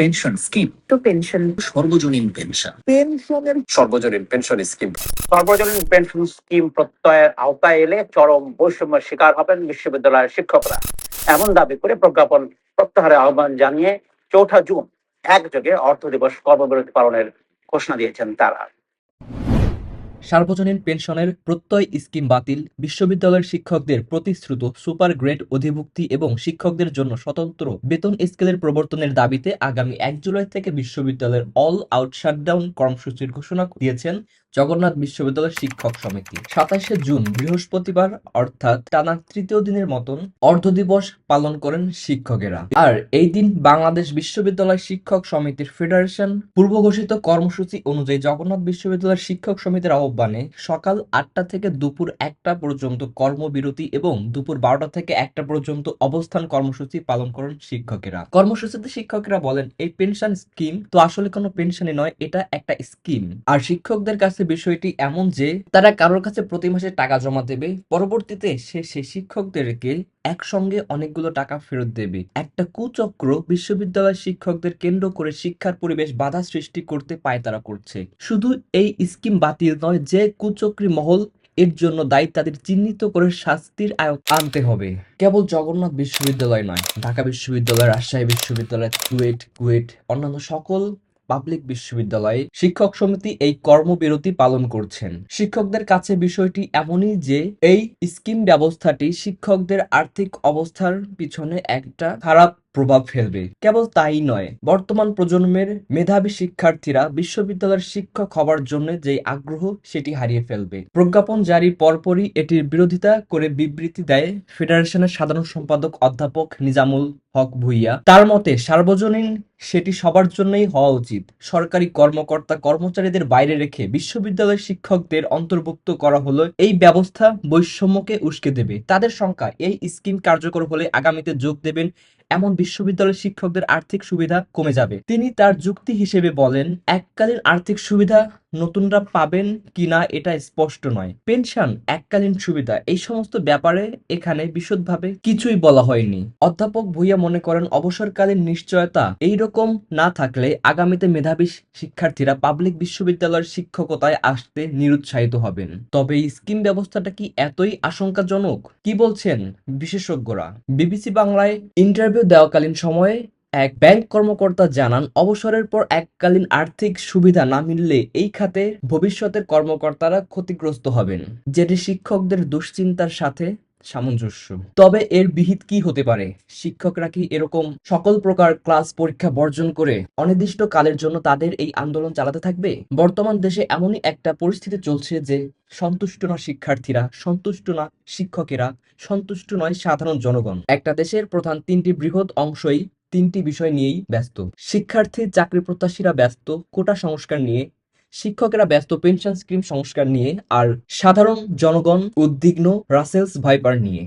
Pension scheme তো pension সর্বজনীন pension পেনশনের সর্বজনীন পেনশন স্কিম সর্বজনীন পেনশন স্কিম প্রত্যয়ের আওতায় এলে চরম বৈষম্যের শিকার হবেন বিশ্ববিদ্যালয়ের শিক্ষকরা। এমন দাবি করে প্রজ্ঞাপন প্রত্যাহারের আহ্বান জানিয়ে চৌঠা জুন একযোগে অর্থ দিবস কর্মবিরতি পালনের ঘোষণা দিয়েছেন তারা। সার্বজনীন পেনশনের প্রত্যয় স্কিম বাতিল, বিশ্ববিদ্যালয়ের শিক্ষকদের প্রতিশ্রুত সুপার গ্রেড অধিভুক্তি এবং শিক্ষকদের জন্য স্বতন্ত্র বেতন স্কেলের প্রবর্তনের দাবিতে আগামী এক জুলাই থেকে বিশ্ববিদ্যালয়ের অল আউট শাটডাউন কর্মসূচির ঘোষণা দিয়েছেন জগন্নাথ বিশ্ববিদ্যালয় শিক্ষক সমিতি। সাতাশে জুন, বৃহস্পতিবার, অর্থাৎ টানা তৃতীয় দিনের মতন অর্ধ দিবস পালন করেন শিক্ষকেরা। আর এই দিন বাংলাদেশ বিশ্ববিদ্যালয় শিক্ষক সমিতির ফেডারেশন পূর্ব ঘোষিত কর্মসূচি অনুযায়ী জগন্নাথ বিশ্ববিদ্যালয়ের শিক্ষক সমিতির আহ্বানে সকাল আটটা থেকে দুপুর একটা পর্যন্ত কর্মবিরতি এবং দুপুর বারোটা থেকে একটা পর্যন্ত অবস্থান কর্মসূচি পালন করেন শিক্ষকেরা। কর্মসূচিতে শিক্ষকেরা বলেন, এই পেনশন স্কিম তো আসলে কোনো পেনশনই নয়, এটা একটা স্কিম। আর শিক্ষকদের কাছে বিষয়টি এমন যে, তারা কারোর কাছে প্রতি মাসে টাকা জমা দেবে, পরবর্তীতে সে সেই শিক্ষকদেরকে একসঙ্গে অনেকগুলো টাকা ফেরত দেবে। একটা কুচক্র বিশ্ববিদ্যালয় শিক্ষকদের কেন্দ্র করে শিক্ষার পরিবেশ বাধা সৃষ্টি করতে পায় তারা করছে। শুধু এই স্কিম বাতিল নয়, যে কুচক্রী মহল, এর জন্য দায়ী তাদের চিহ্নিত করে শাস্তির আয়ত আনতে হবে। কেবল জগন্নাথ বিশ্ববিদ্যালয় নয়, ঢাকা বিশ্ববিদ্যালয়, রাজশাহী বিশ্ববিদ্যালয়, কুয়েট কুয়েট, অন্যান্য সকল পাবলিক বিশ্ববিদ্যালয়ে শিক্ষক সমিতি এই কর্মবিরতি পালন করছেন। শিক্ষকদের কাছে বিষয়টি এমনই যে, এই স্কিম ব্যবস্থাটি শিক্ষকদের আর্থিক অবস্থার পিছনে একটা খারাপ প্রভাব ফেলবে। কেবল তাই নয়, বর্তমান প্রজন্মের মেধাবী শিক্ষার্থীরা বিশ্ববিদ্যালয়ের শিক্ষক হওয়ার জন্য যে আগ্রহ, সেটি হারিয়ে ফেলবে। প্রজ্ঞাপন জারির পরপরই এটির বিরোধিতা করে বিবৃতি দেয় ফেডারেশনের সাধারণ সম্পাদক অধ্যাপক নিজামুল হক ভুইয়া। তার মতে, সার্বজনীন সেটি সবার জন্যই হওয়া উচিত। সরকারি কর্মকর্তা কর্মচারীদের বাইরে রেখে বিশ্ববিদ্যালয়ের শিক্ষকদের অন্তর্ভুক্ত করা হলো এই ব্যবস্থা বৈষম্যকে উস্কে দেবে। তাদের সংখ্যা এই স্কিম কার্যকর হলে আগামীতে যোগ দেবেন এমন বিশ্ববিদ্যালয়ের শিক্ষকদের আর্থিক সুবিধা কমে যাবে। তিনি তার যুক্তি হিসেবে বলেন, এককালীন আর্থিক সুবিধা নতুনরা পাবেন কিনা এটা স্পষ্ট নয়। পেনশন, এককালীন সুবিধা, এই সমস্ত ব্যাপারে এখানে বিশদভাবে কিছুই বলা হয়নি। অধ্যাপক ভুইয়া মনে করেন, অবসরকালীন নিশ্চয়তা এইরকম না থাকলে আগামীতে মেধাবী শিক্ষার্থীরা পাবলিক বিশ্ববিদ্যালয়ের শিক্ষকতায় আসতে নিরুৎসাহিত হবেন। তবে স্কিম ব্যবস্থাটা কি এতই আশঙ্কাজনক? কি বলছেন বিশেষজ্ঞরা? বিবিসি বাংলায় ইন্টারভিউ দেওয়াকালীন সময়ে এক ব্যাংক কর্মকর্তা জানান, অবসরের পর এককালীন আর্থিক সুবিধা না মিললে এই খাতে ভবিষ্যতের কর্মকর্তারা ক্ষতিগ্রস্ত হবেন, যেটি শিক্ষকদের দুশ্চিন্তার সাথে সামঞ্জস্য। তবে এর বিহিত কি হতে পারে? শিক্ষকরা কি এরকম সকল প্রকার ক্লাস পরীক্ষা বর্জন করে অনির্দিষ্ট কালের জন্য তাদের এই আন্দোলন চালাতে থাকবে? বর্তমান দেশে এমনই একটা পরিস্থিতি চলছে যে সন্তুষ্ট না শিক্ষার্থীরা, সন্তুষ্ট না শিক্ষকেরা, সন্তুষ্ট নয় সাধারণ জনগণ। একটা দেশের প্রধান তিনটি বৃহৎ অংশই তিনটি বিষয় নিয়েই ব্যস্ত। শিক্ষার্থী, চাকরি প্রত্যাশীরা ব্যস্ত, কোটা সংস্কার নিয়ে, শিক্ষকেরা ব্যস্ত পেনশন স্কিম সংস্কার নিয়ে, আর সাধারণ জনগণ, উদ্বিগ্ন রাসেলস ভাইপার নিয়ে।